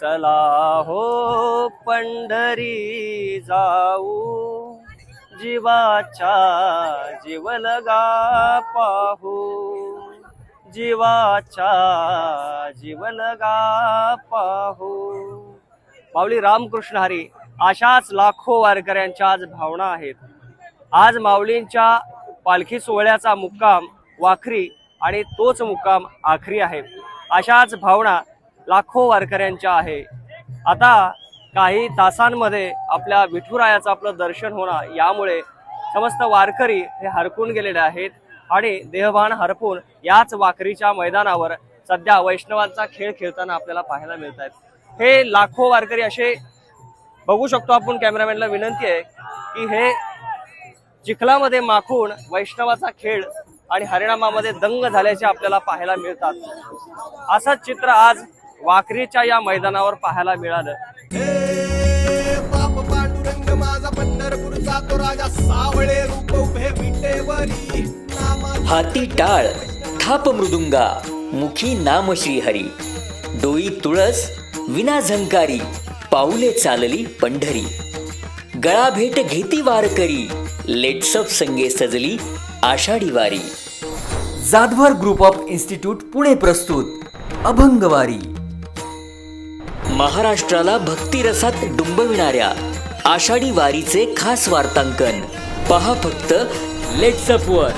चला हो पंढरी जाऊ. जीवाच्या जीवलगा पाहू. जीवाच्या जीवलगा पाहू. माऊली रामकृष्ण हरी अशाच लाखो वारकऱ्यांच्या आज भावना आहेत. आज माऊलींच्या पालखी सोहळ्याचा मुक्काम वाखरी आणि तोच मुक्काम आखरी आहे. अशाच भावना लाखो वारकऱ्यांच्या आहे. आता काही तासांमध्ये आपल्या विठुरायाचं आपलं दर्शन होणं यामुळे समस्त वारकरी हे हरकून गेलेले आहेत आणि देहभान हरपून याच वाकरीच्या मैदानावर सध्या वैष्णवांचा खेळ खेळताना आपल्याला पाहायला मिळत आहेत हे लाखो वारकरी असे बघू शकतो आपण कॅमेरामॅनला विनंती आहे की हे चिखलामध्ये माखून वैष्णवाचा खेळ आणि हरिणामामध्ये दंग झाल्याचे आपल्याला पाहायला मिळतात. असंच चित्र आज वाकरीच्या या मैदानावर पाहायला मिळालं. बाप पांडुरंग माझा पंढरपूरचा तो राजा सावळे रूप उभे विटेवरी नामा हाती टाळ थाप मृदुंगा मुखी नाम श्रीहरी डोई तुळस विना झंकारी पाऊले चालली पंढरी. गळा भेट घेती वारकरी लेट्सअप संगे सजली Ashadhi Wari. Jadhavar group of institute Pune प्रस्तुत अभंगवारी. महाराष्ट्राला भक्तिरसात डुंबविणाऱ्या आषाढी वारीचे खास वार्तांकन. पहा फक्त लेट्सअप वर.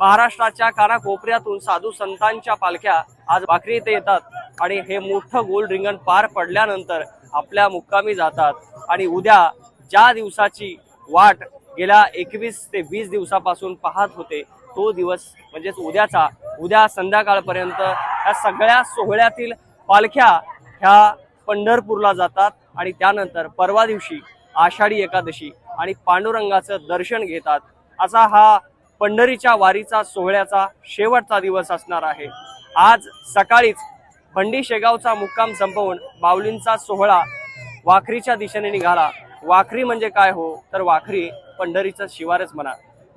महाराष्ट्राच्या कानाकोपऱ्यातून साधू संतांच्या पालख्या आज भाकरी इथे येतात आणि हे मोठं गोल रिंगण पार पडल्यानंतर आपल्या मुक्कामी जातात. आणि उद्या ज्या दिवसाची वाट गेल्या एकवीस ते वीस दिवसापासून पाहत होते तो दिवस म्हणजेच उद्याचा उद्या संध्याकाळपर्यंत या सगळ्या सोहळ्यातील पालख्या ह्या पंढरपूरला जातात आणि त्यानंतर परवा दिवशी आषाढी एकादशी आणि पांडुरंगाचं दर्शन घेतात. असा हा पंढरीच्या वारीचा सोहळ्याचा शेवटचा दिवस असणार आहे. आज सकाळीच भंडी शेगावचा मुक्काम संपवून माऊलींचा सोहळा वाखरीच्या दिशेने निघाला. वाखरी म्हणजे काय हो? तर वाखरी पंढरीचं शिवारच म्हणा.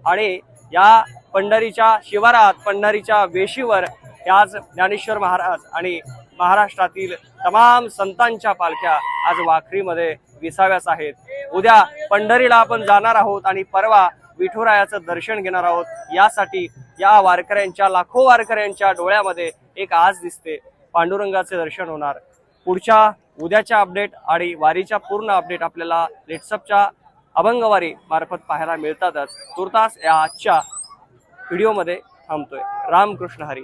आणि या पंढरीच्या शिवारात पंढरीच्या वेशीवर हे आज ज्ञानेश्वर महाराज आणि महाराष्ट्रातील तमाम संतांच्या पालख्या आज वाखरीमध्ये विसाव्यास आहेत. उद्या पंढरीला आपण जाणार आहोत आणि परवा विठुरायाचं दर्शन घेणार आहोत. यासाठी या वारकऱ्यांच्या लाखो वारकऱ्यांच्या डोळ्यामध्ये एक आज दिसते. पांडुरंगाचे दर्शन होणार. पुढच्या उद्याच्या अपडेट आणि वारीच्या पूर्ण अपडेट आपल्याला लेट्सअपच्या अभंगवारी मार्फत पाहायला मिळतातच. तुर्तास या आजच्या व्हिडिओमध्ये थांबतोय. रामकृष्ण हरी.